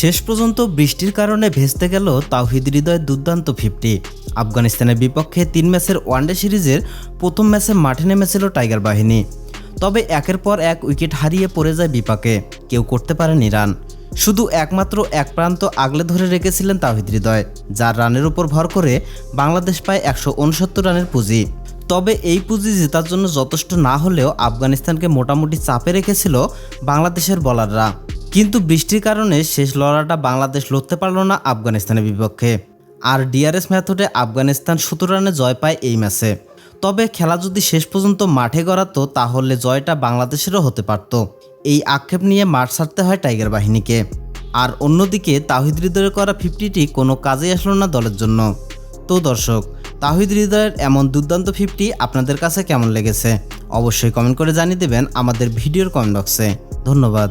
শেষ পর্যন্ত বৃষ্টির কারণে ভেস্তে গেল তাওহিদ হৃদয়ের দুর্দান্ত ফিফটি। আফগানিস্তানের বিপক্ষে তিন ম্যাচের ওয়ানডে সিরিজের প্রথম ম্যাচে মাঠে নেমেছিল টাইগার বাহিনী। তবে একের পর এক উইকেট হারিয়ে পড়ে যায় বিপাকে। কেউ করতে পারেনি রান। শুধু একমাত্র এক প্রান্ত আগলে ধরে রেখেছিলেন তাওহিদ হৃদয়, যার রানের উপর ভর করে বাংলাদেশ পায় একশো উনসত্তর রানের পুঁজি। তবে এই পুঁজি জেতার জন্য যথেষ্ট না হলেও আফগানিস্তানকে মোটামুটি চাপে রেখেছিল বাংলাদেশের বলাররা। কিন্তু বৃষ্টির কারণে শেষ লড়াটা বাংলাদেশ লড়তে পারল না আফগানিস্তানের বিপক্ষে। আর ডিআরএস মেথডে আফগানিস্তান সতেরো রানে জয় পায় এই ম্যাচে। তবে খেলা যদি শেষ পর্যন্ত মাঠে গড়াতো, তাহলে জয়টা বাংলাদেশেরও হতে পারত। এই আক্ষেপ নিয়ে মাঠ ছাড়তে হয় টাইগার বাহিনীকে। আর অন্যদিকে তাহিদ হৃদয়ের করা ফিফটিটি কোনো কাজেই আসলো না দলের জন্য। তো দর্শক, তাহিদ হৃদয়ের এমন দুর্দান্ত ফিফটি আপনাদের কাছে কেমন লেগেছে? অবশ্যই কমেন্ট করে জানিয়ে দেবেন আমাদের ভিডিওর কমেন্ট বক্সে ধন্যবাদ।